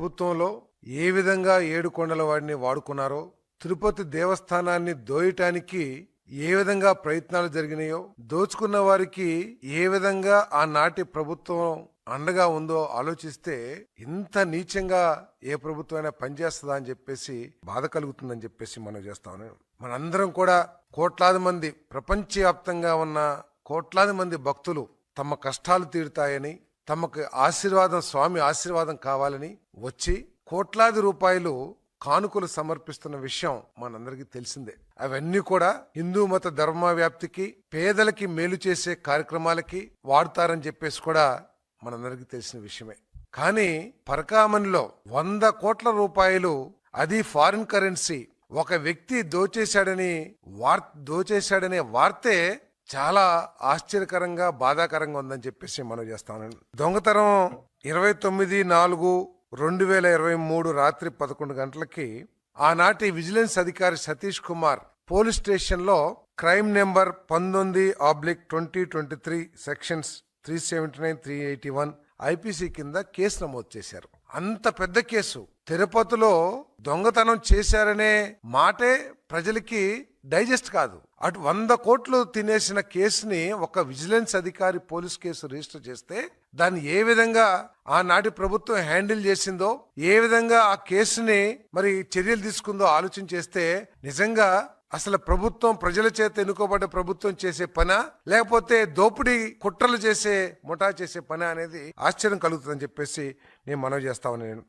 ప్రభుత్వంలో ఏ విధంగా ఏడు కొండల వాడిని వాడుకున్నారో తిరుపతి దేవస్థానాన్ని దోయటానికి ఏ విధంగా ప్రయత్నాలు జరిగినాయో దోచుకున్న వారికి ఏ విధంగా ఆనాటి ప్రభుత్వం అండగా ఉందో ఆలోచిస్తే ఇంత నీచంగా ఏ ప్రభుత్వం అయినా పనిచేస్తుందా అని చెప్పేసి బాధ కలుగుతుందని చెప్పేసి మనం చేస్తాను మనందరం కూడా కోట్లాది మంది ప్రపంచవ్యాప్తంగా ఉన్న కోట్లాది మంది భక్తులు తమ కష్టాలు తీరుతాయని తమకు ఆశీర్వాదం స్వామి ఆశీర్వాదం కావాలని వచ్చి కోట్లాది రూపాయలు కానుకలు సమర్పిస్తున్న విషయం మనందరికీ తెలిసిందే. అవన్నీ కూడా హిందూ మత ధర్మ వ్యాప్తికి పేదలకి మేలు చేసే కార్యక్రమాలకి వాడతారని చెప్పేసి కూడా మనందరికీ తెలిసిన విషయమే. కానీ పరకామణిలో వంద కోట్ల రూపాయలు అది ఫారిన్ కరెన్సీ ఒక వ్యక్తి దోచేశాడని వార్ దోచేశాడనే వార్తే చాలా ఆశ్చర్యకరంగా బాధాకరంగా ఉందని చెప్పేసి మనం చేస్తాను దొంగతనం ఇరవై తొమ్మిది నాలుగు రెండు వేల ఇరవై మూడు రాత్రి పదకొండు గంటలకి ఆనాటి విజిలెన్స్ అధికారి సతీష్ కుమార్ పోలీస్ స్టేషన్లో క్రైమ్ నెంబర్ పంతొమ్మిది oblique twenty twenty three sections three seventy nine three eighty one IPC కింద కేసు నమోదు చేశారు. అంత పెద్ద కేసు. తిరుపతిలో దొంగతనం చేశారనే మాటే ప్రజలకి డైజెస్ట్ కాదు. అటు వంద కోట్లు తినేసిన కేసుని ఒక విజిలెన్స్ అధికారి పోలీస్ కేసు రిజిస్టర్ చేస్తే దాన్ని ఏ విధంగా ఆనాటి ప్రభుత్వం హ్యాండిల్ చేసిందో ఏ విధంగా ఆ కేసుని మరి చర్యలు తీసుకుందో ఆలోచన చేస్తే నిజంగా అసలు ప్రభుత్వం ప్రజల చేత ఎన్నుకోబడ్డ ప్రభుత్వం చేసే పనా? లేకపోతే దోపిడీ కుట్రలు చేసే ముఠా చేసే పని అనేది ఆశ్చర్యం కలుగుతుందని చెప్పేసి నేను మనవి చేస్తాను నేను